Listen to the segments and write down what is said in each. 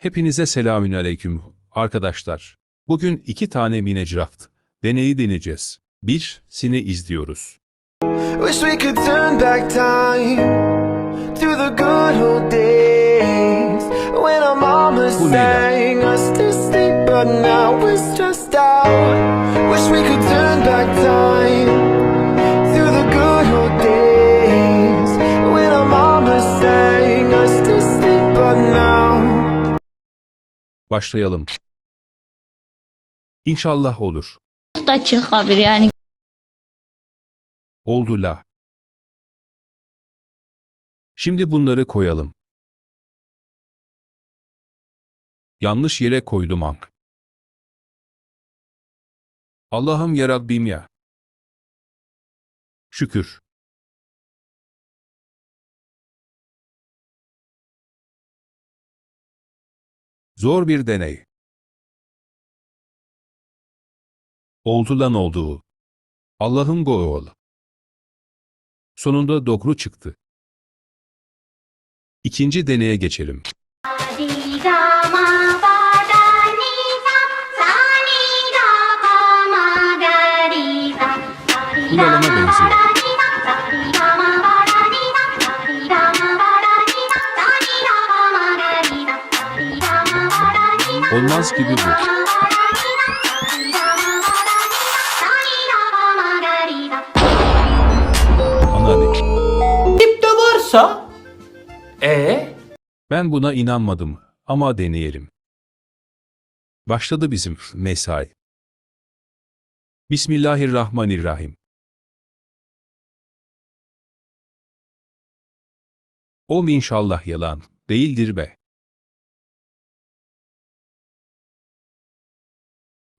Hepinize selamünaleyküm arkadaşlar. Bugün iki tane minecraft deneyi deneyeceğiz. Bir, sini izliyoruz. Wish we could turn back time to the good old days when our mama sang us to sleep, but now we're stressed out. Wish we could turn back time Başlayalım. İnşallah olur. da çıkabilir yani Oldu la. Şimdi bunları koyalım. Yanlış yere koydum ank. Allah'ım ya Rabbim ya. Şükür. Zor bir deney. Oldu lan olduğu. Allah'ın gol. Sonunda doğru çıktı. İkinci deneye geçelim. Bu yalana benziyor. Olmaz gibi bu. De varsa e Ben buna inanmadım ama deneyelim. Başladı bizim mesai. Bismillahirrahmanirrahim. O inşallah yalan değildir be.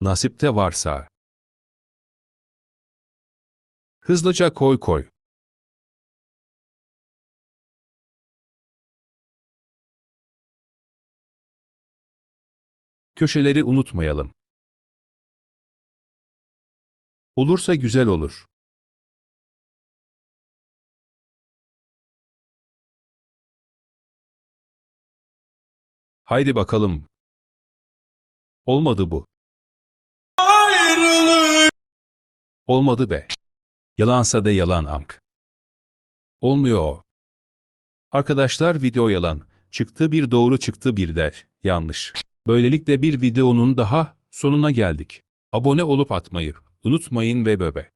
Nasipte varsa. Hızlıca koy koy. Köşeleri unutmayalım. Olursa güzel olur. Haydi bakalım. Olmadı bu. Olmadı be. Yalansa da yalan amk. Olmuyor. Arkadaşlar video yalan. Çıktı bir doğru çıktı bir der. Yanlış. Böylelikle bir videonun daha sonuna geldik. Abone olup atmayı unutmayın ve böbe.